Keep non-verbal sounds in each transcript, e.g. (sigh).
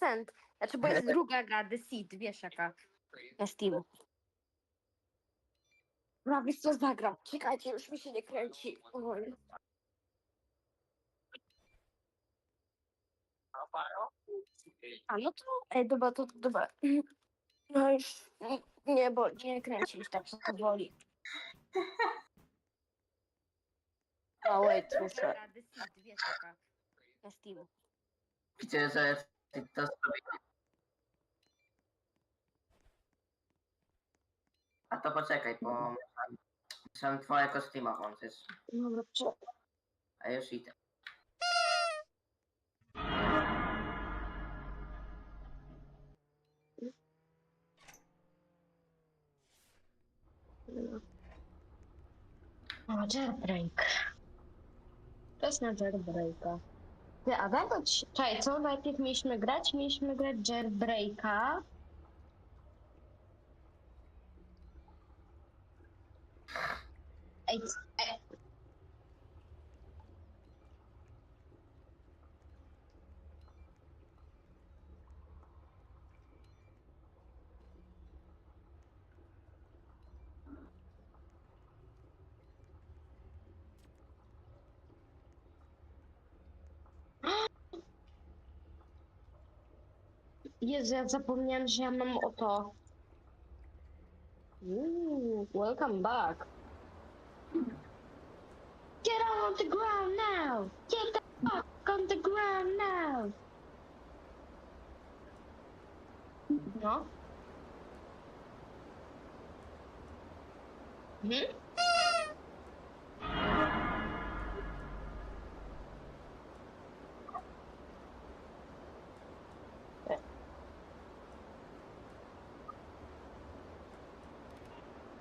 Descent. Znaczy, bo jest (laughs) druga gra, The Seed, wiesz jaka. Na Steam. No, wiesz co zagram? Czekajcie, już mi się nie kręci. Oj. A no to, ej, dobra, to, dobra. (clears throat) No już, nie, bo nie kręci już tak powoli. O, wait, muszę. The Seed, wiesz jaka. Na Steam. Widzę, że ty to. A to poczekaj, bo muszę twojego Steama włączyć. Dobra, czekaj. A już idę. O, jailbreak. Czas na jailbreaka. Ty, a ci... Czekaj, co najpierw mieliśmy grać? Mieliśmy grać jailbreaka. Ej, c- ej. Jezu, ja zapomniałem, że ja mam o to. Ooh, welcome back. Get on the ground now! Get the fuck on the ground now! No. Mhm.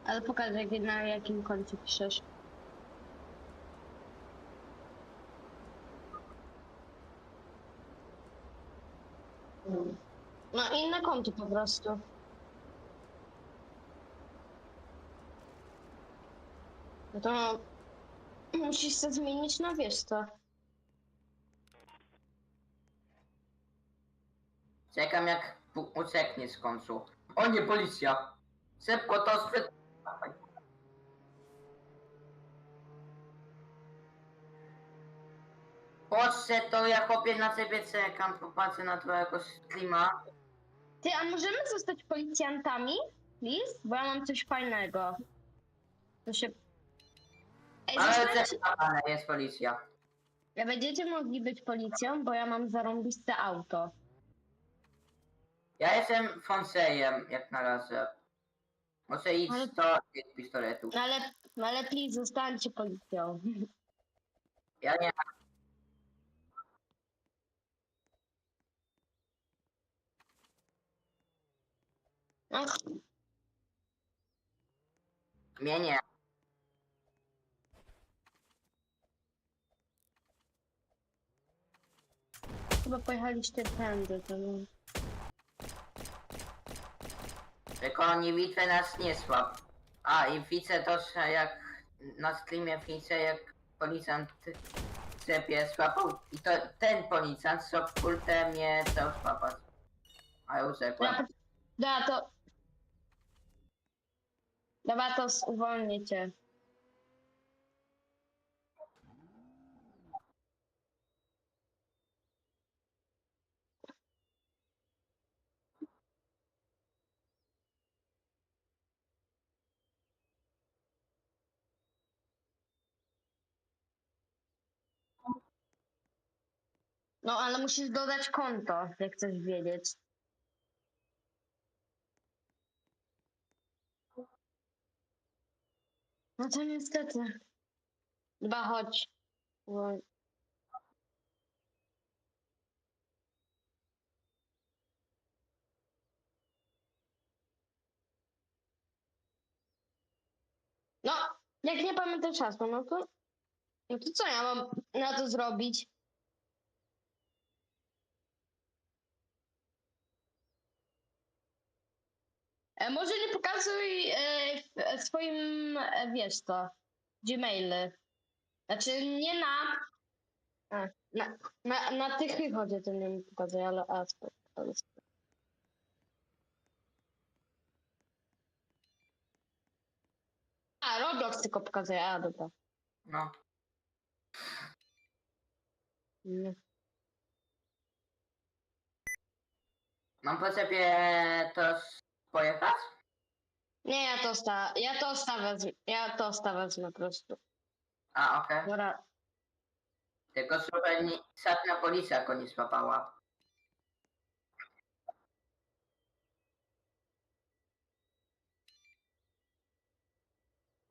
Ale pokaż, jak, na jakim koncie piszesz. No inne konto po prostu. No to musisz sobie zmienić na wiesz. Czekam jak ucieknie z końcu. O nie, policja! Szybko to sprzed... Chodźcie, to ja chłopie na ciebie czekam, popatrzę na twojego streama. Ty, a możemy zostać policjantami? Please? Bo ja mam coś fajnego. To się... Ej, Ale zostańcie... czekam, jest policja. Ja będziecie mogli być policją, bo ja mam zarąbiste auto. Ja jestem Fonsejem, jak na razie. Może iść Ale- do tych pistoletów. No ale, no ale please, zostańcie policją. Ja nie Ach, mnie nie. chyba pojechaliście tędy, to nie... Tylko oni widzę nas nie słab. A i widzę to, że jak na streamie widzę jak policjant cepie słapał i to ten policjant co kurde mnie chciał złapać. A ja dobra, to... Dobra, to uwolnię cię. No, ale musisz dodać konto, jak chcesz wiedzieć. No to niestety. Chyba chodź. No, jak nie pamiętasz hasła, no to... No to co ja mam na to zrobić? E, może nie pokazuj e, w, swoim, e, wiesz to, Gmaily. Znaczy nie na... A, na, na, na tych chodzi, to nie mi pokazuje, ale a, spoko. A, Roblox tylko pokazuje, a dobra. No. Nie. Mam po ciebie to s- pojechać? Nie, ja to sta, ja to stawę, ja to stawę po prostu. A, okej. Dobra, Tylko żeby nie, żadna policja go nie złapała.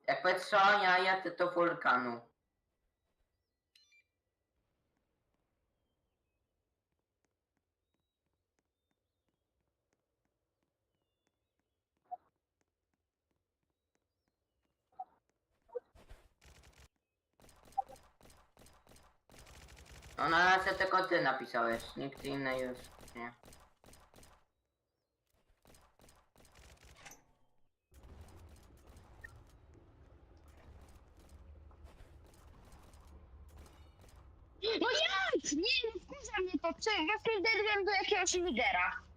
Jakby co, ja jadę do wulkanu. No na razie tylko ty napisałeś, nikt inny już nie. No jak? Nie, wkurza mnie to. Czy ja do jakiegoś lidera.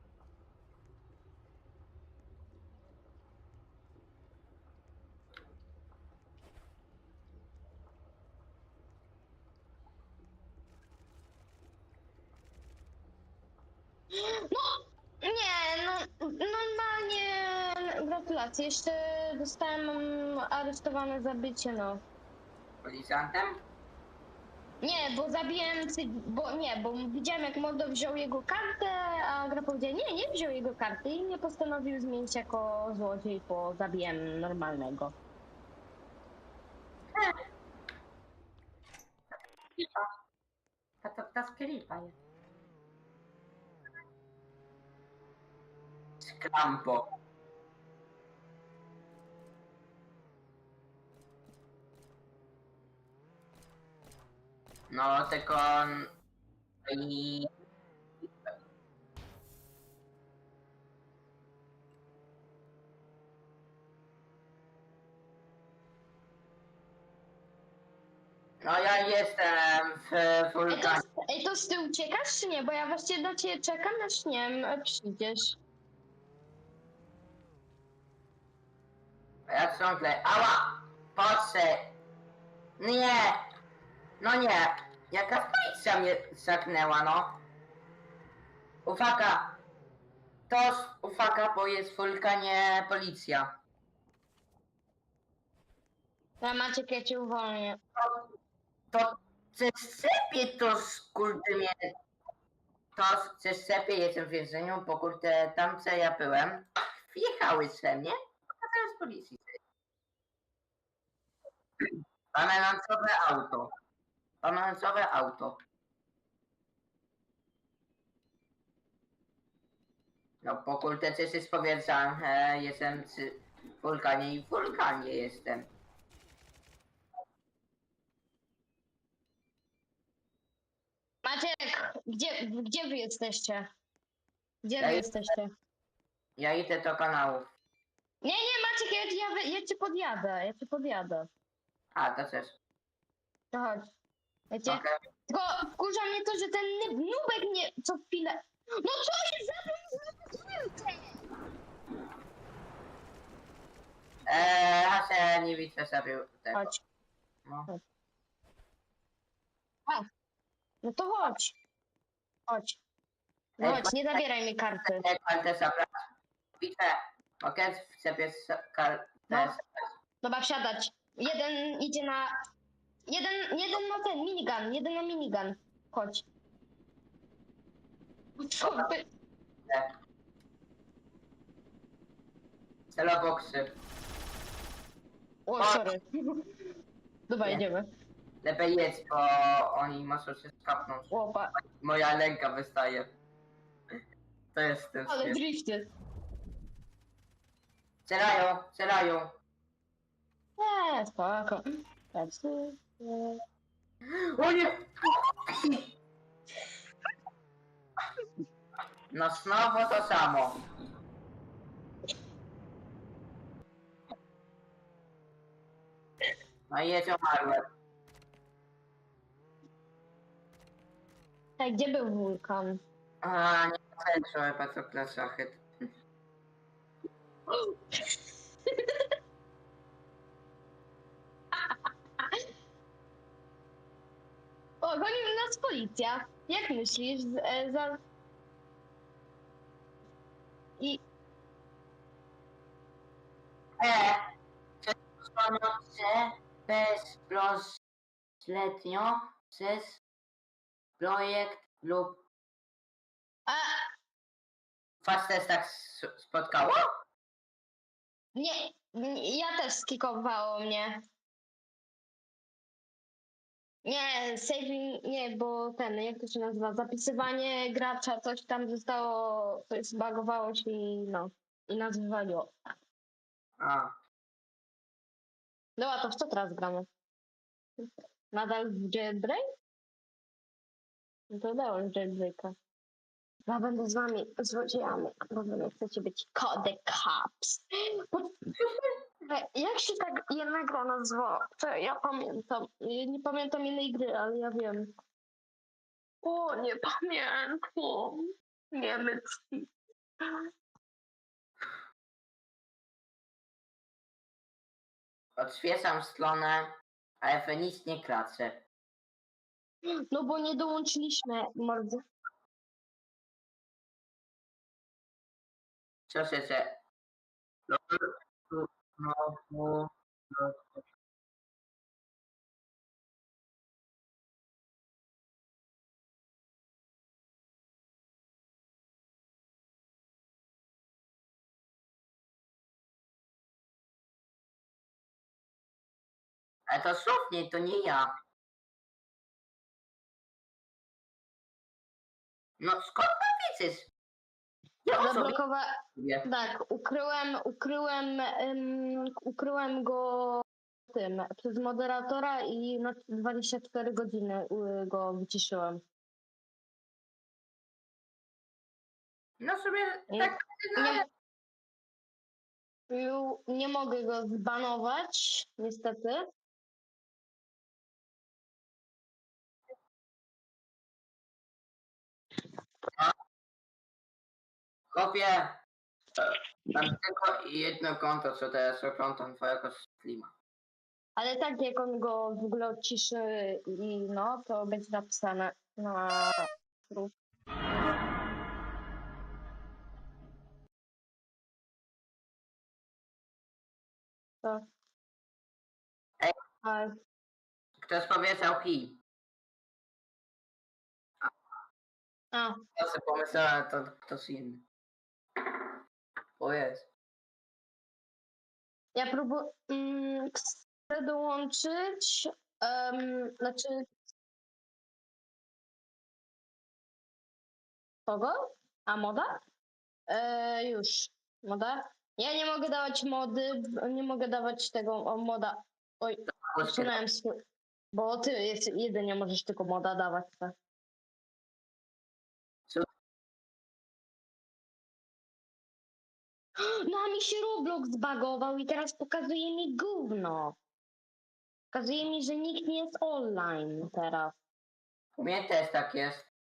No, nie, no normalnie gratulacje. Jeszcze zostałem aresztowany za bycie, no. Policjantem? Nie, bo zabiłem, cy- bo nie, bo widziałem jak Mordo wziął jego kartę, a gra powiedziała, nie, nie wziął jego karty i mnie postanowił zmienić jako złodziej, bo zabiłem normalnego. A to ta skrypa jest. Skrampo. No, tylko... I... No ja jestem w Ej to, wulkanie. ej, to z tyłu uciekasz czy nie? Bo ja właściwie do ciebie czekam, aż nie wiem, przyjdziesz. Ja ciągle. Ała! Patrzę! Nie! No nie! Jaka policja mnie zaknęła, no? Uwaga! To s- uwaga, bo jest w wulkanie policja. Ja Maciek, ja cię uwolnię. To przeszczepie to skurde mnie. To przeszczepie jestem w więzieniu, bo kurde tam co ja byłem. Wjechały ze mnie, a teraz policji. Pamiętnowe auto. Pamiętnowe auto. No po kurde coś jest powiedziałem, e, jestem przy wulkanie i w wulkanie jestem. Maciek, gdzie, gdzie wy jesteście? Gdzie wy jesteście? Ja idę do kanałów. Nie, nie, Maciek, ja, ja, ja cię podjadę, ja cię podjadę. A, to też. To chodź. Wiecie? Okej. Tylko wkurza mnie to, że ten nyb- nubek mnie co chwilę... No co jest za tym Eee, Hasia nie widzę sobie tego. Chodź. No. No to chodź. Chodź. No Ej, chodź, nie zabieraj mi karty. Nie, kartę zabrać. Widzę. Mogę sobie s- kartę. No. Dobra, wsiadać. Jeden idzie na... Jeden, jeden na ten, minigun, jeden na minigun. Chodź. Co ty? Celoboksy. O, sorry. (laughs) Dobra, Nie. jedziemy. Lepiej jedź, bo oni muszą się skapnąć. Łopa. Moja ręka wystaje. To jest ten Ale styl. drifty. Celają, celają. Eee, spoko. Tak, O nie! No znowu to samo. No i jedź omarłem. Ej, gdzie był wulkan? A, nie ma sensu, chyba to klasa nas policja. Jak myślisz? Z, e, za... I E, przesłoniące bezpośrednio przez projekt lub a, was też tak spotkało? nie, ja też skikowało mnie. Nie, saving, nie, bo ten, jak to się nazywa, zapisywanie gracza, coś tam zostało, coś zbagowało się i no, i nas wywaliło. A, Dobra, to w co teraz gramy? Nadal w jailbreak? No to dałem jailbreaka. Ja będę z wami złodziejami, bo wy nie chcecie być the cops. Jak się tak jedna gra? To ja pamiętam. Ja nie pamiętam innej gry, ale ja wiem. O, nie pamiętam. Niemiecki. odświeżam stronę, ale wy nic nie kracę. No bo nie dołączyliśmy, mordy. Co się? Znowu. Ale to słownie, to nie ja. No skąd pan widzisz? Ja o sobie Zablokowa... mówię. Tak, ukryłem, ukryłem, em, ukryłem go tym, przez moderatora i na 24 godziny y, go wyciszyłem. No sobie Nie- tak Nie, Ju- nie mogę go zbanować, niestety. Kopię. Mam tylko jedno konto, co teraz oglądam twojego streama. Ale tak jak on go w ogóle odciszy i no, to będzie napisane na... To. Ej. A, Ktoś powiedział hi. a, Ja sobie pomyślałem, to ktoś inny. O jest. ja próbuję... Mm, chcę dołączyć... Um, znaczy... Kogo? A moda? E, już. Moda? Ja nie mogę dawać mody, nie mogę dawać tego o, moda. Oj, usunąłem swój. Bo ty jest, jedynie możesz tylko moda dawać. Tak. No a mi się Roblox zbagował i teraz pokazuje mi gówno. Pokazuje mi, że nikt nie jest online teraz. U mnie też tak jest.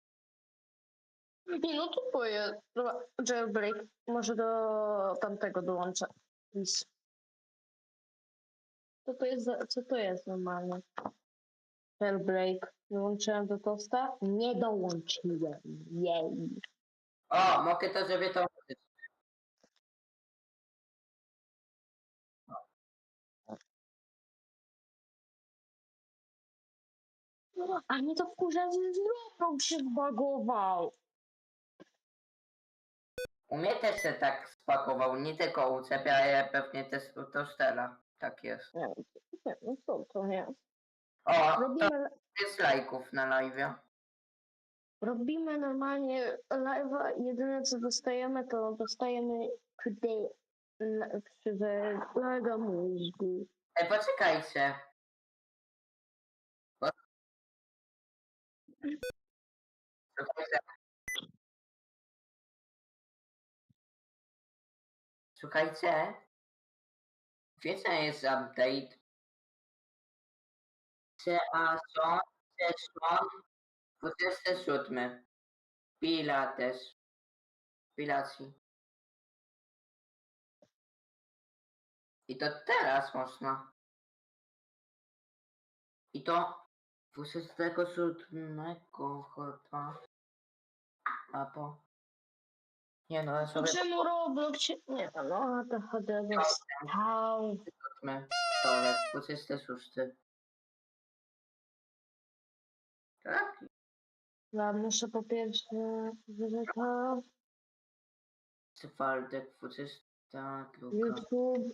Nie no to boję. Dobra, Jailbreak. Może do tamtego dołączę. Co to jest za, co to jest normalnie? Jailbreak. Dołączyłem do tosta? Nie dołączyłem. Jej. O, mogę to sobie to A mnie to wkurza, że Roblox się zbagował. U mnie też się tak spakował, nie tylko u ciebie, ale pewnie też u Tostera. Tak jest. Nie, nie, no co to nie? O, to Robimy, jest lajków na live. robimy normalnie live'a. Jedyne co dostajemy, to dostajemy że lega mózgu. Ej, poczekajcie. Słuchajcie. Wiecie, jest update. Season, sezon 27. Pilates. Pilacji. I to teraz można. I to 27 chyba. Albo... Nie no, ale sobie Czemu Roblox się... Nie, no to chodzę dostał. Zobaczmy. Stole 26. Tak? Ja muszę po pierwsze Waldek 22. YouTube.